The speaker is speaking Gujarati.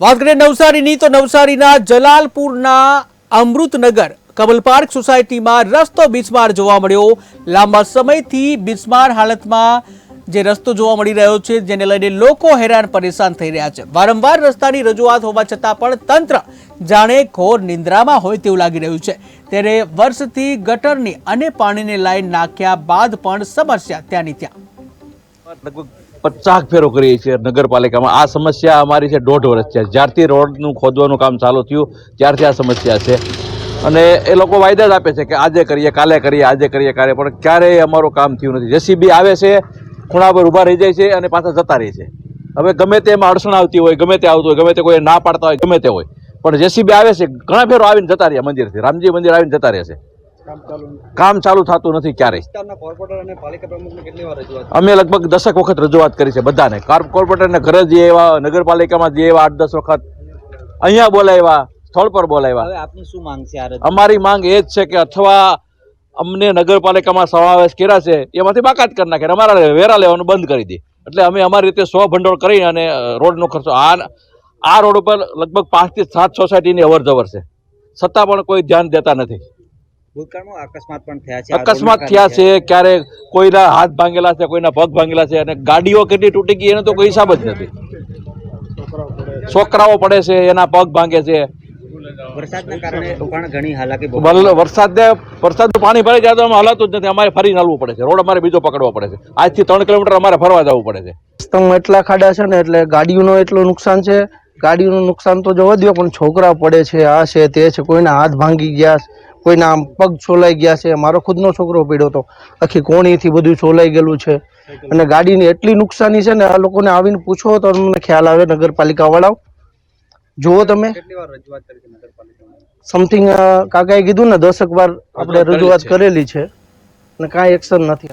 વાત કરીએ નવસારીની, તો નવસારીના જલાલપુરના અમૃતનગર કમલ પાર્ક સોસાયટીમાં રસ્તો બિસ્માર જોવા મળ્યો. લાંબા સમયથી બિસ્માર હાલતમાં જે રસ્તો જોવા મળી રહ્યો છે, જેને લઈને લોકો હેરાન પરેશાન થઈ રહ્યા છે. વારંવાર રસ્તાની રજૂઆત હોવા છતાં પણ તંત્ર જાણે ઘોર નિંદ્રામાં હોય તેવું લાગી રહ્યું છે. ત્યારે વર્ષથી ગટરની અને પાણીની લાઈન નાખ્યા બાદ પણ સમસ્યા ત્યાંની ત્યાં. લગભગ પચાસ ફેરો કરીએ છીએ નગરપાલિકામાં. આ સમસ્યા અમારી છે દોઢ વર્ષ છે જ્યારથી રોડનું ખોદવાનું કામ ચાલુ થયું, ત્યારથી આ સમસ્યા છે. અને એ લોકો વાયદા જ આપે છે કે આજે કરીએ, કાલે કરીએ, આજે કરીએ, કાલે. પણ ક્યારેય અમારું કામ થયું નથી. જેસીબી આવે છે, ખૂણા પર ઊભા રહી જાય છે અને પાછા જતા રહે છે. હવે ગમે તે એમાં અડચણ આવતી હોય, ગમે તે આવતું હોય, ગમે તે કોઈ ના પાડતા હોય, ગમે તે હોય. પણ જેસીબી આવે છે, ઘણા ફેરો આવીને જતા રહ્યા મંદિરથી. રામજી મંદિર આવીને જતા રહે છે. કામ ચાલુ થતું નથી ક્યારેય. અમે લગભગ દસેક વખત રજૂઆત કરી છે બધાને. કાર- કોર્પોરેટરને ઘરે જે એવા નગરપાલિકામાં જે એવા આઠ દસ વખત અહીંયા બોલાવ્યા સ્થળ પર બોલાવ્યા. આપની શું માંગ છે અમારી માંગ એ જ છે કે અથવા અમને નગરપાલિકામાં સમાવેશ કર્યા છે એમાંથી બાકાત કરી નાખે અમારા વેરા લેવાનું બંધ કરી દે. એટલે અમે અમારી રીતે સો ભંડોળ કરી અને રોડનો ખર્ચો આ આ રોડ ઉપર લગભગ પાંચથી સાત સોસાયટીની અવર જવર છે. છતાં પણ કોઈ ધ્યાન દેતા નથી. ભૂતકાળમાં અકસ્માત પણ થયા છે અકસ્માત થયા છે ક્યારે કોઈના હાથ ભાંગેલા છે કોઈના પગ ભાંગેલા છે અને ગાડીઓ કેટલી તૂટી ગઈ એનો તો કોઈ હિસાબ જ નથી. છોકરાઓ પડે છે એના પગ ભાંગે છે. વરસાદના કારણે પણ ઘણી હાલાકી વરસાદને વરસાદનું પાણી ભરાઈ જાય તો અમે હલાતું જ નથી અમારે ફરી ચાલવું પડે છે રોડ અમારે બીજો પકડવો પડે છે. આજથી ત્રણ કિલોમીટર અમારે ફરવા જવું પડે છે. રસ્તામાં એટલા ખાડા છે ને એટલે ગાડીઓનો એટલું નુકસાન છે. ગાડીનું નુકસાન તો જવા દો પણ છોકરા પડે છે આ છે તે છે કોઈના હાથ ભાંગી ગયા છે, કોઈના આમ પગ છોલાઈ ગયા છે. મારો ખુદનો છોકરો પડ્યો હતો. આખી કોણીથી બધું છોલાઈ ગયેલું છે. અને ગાડીની એટલી નુકસાની છે ને આ લોકોને આવીને પૂછો તો તમને ખ્યાલ આવે નગરપાલિકા વાળાઓ જુઓ તમે. સમથિંગ કાકાએ કીધું ને દસક વાર આપણે રજૂઆત. કરેલી છે. અને કાંઈ એક્શન નથી.